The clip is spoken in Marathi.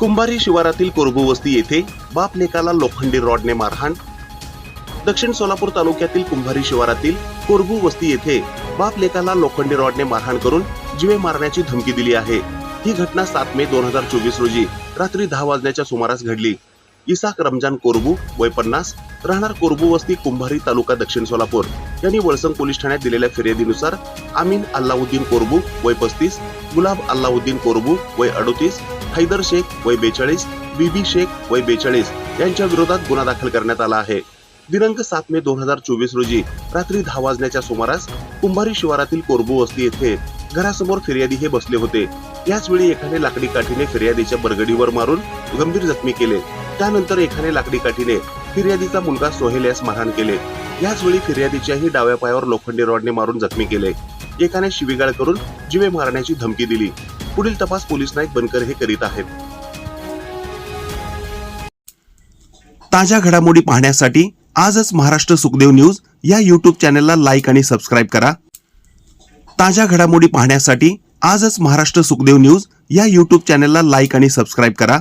कुंभारी शिवारातील कोरबू वस्ती येथे बाप लेकाला लोखंडी रॉडने मारहाण. दक्षिण सोलापूर तालुक्यातील कुंभारी शिवारातील कोरबू वस्ती येथे बाप लेकाला लोखंडी रॉडने मारहाण करून जीवे मारण्याची धमकी दिली आहे. ही घटना सात मे दोन हजार चोवीस रोजी रात्री दहा वाजण्याच्या सुमारास घडली. इसाक रमजान कोरबू वय पन्नास राहणार कोरबू वस्ती कुंभारी तालुका दक्षिण सोलापूर यांनी वळसंग पोलीस ठाण्यात दिलेल्या फिर्यादीनुसार आमीन अल्लाउद्दीन कोरबू वय पस्तीस गुलाब अल्लाउद्दीन कोरबू वय अडोतीस हैदर शेख वय बेचाळीस बीबी शेख वय बेचाळीस यांच्या विरोधात गुन्हा दाखल करण्यात आला आहे. दिनांक सात मे दोन हजार चोवीस रोजी रात्री दहा वाजण्याच्या सुमारास कुंभारी शिवारातील कोरबू वस्ती येथे घरासमोर फिर्यादी हे बसले होते. याच वेळी एकाने लाकडी काठीने फिर्यादीच्या बरगडीवर मारून गंभीर जखमी केले. त्यानंतर एकाने लाकडी काठीने फिर्यादीचा मुलगा सोहेल यास मारहाण केले. याच वेळी फिर्यादीच्याही डाव्या पायावर लोखंडी रॉडने मारून जखमी केले. एकाने शिवीगाळ करून जीवे मारण्याची धमकी दिली. पुढील तपास पोलीस नाईक बनकर हे करीत आहेत. ताज्या घडामोडी पाहण्यासाठी आजच महाराष्ट्र सुखदेव न्यूज या युट्यूब चॅनलला लाईक आणि सबस्क्राईब करा. ताज्या घडामोडी पाहण्यासाठी आजच महाराष्ट्र सुखदेव न्यूज या युट्यूब चॅनलला लाईक आणि सबस्क्राईब करा.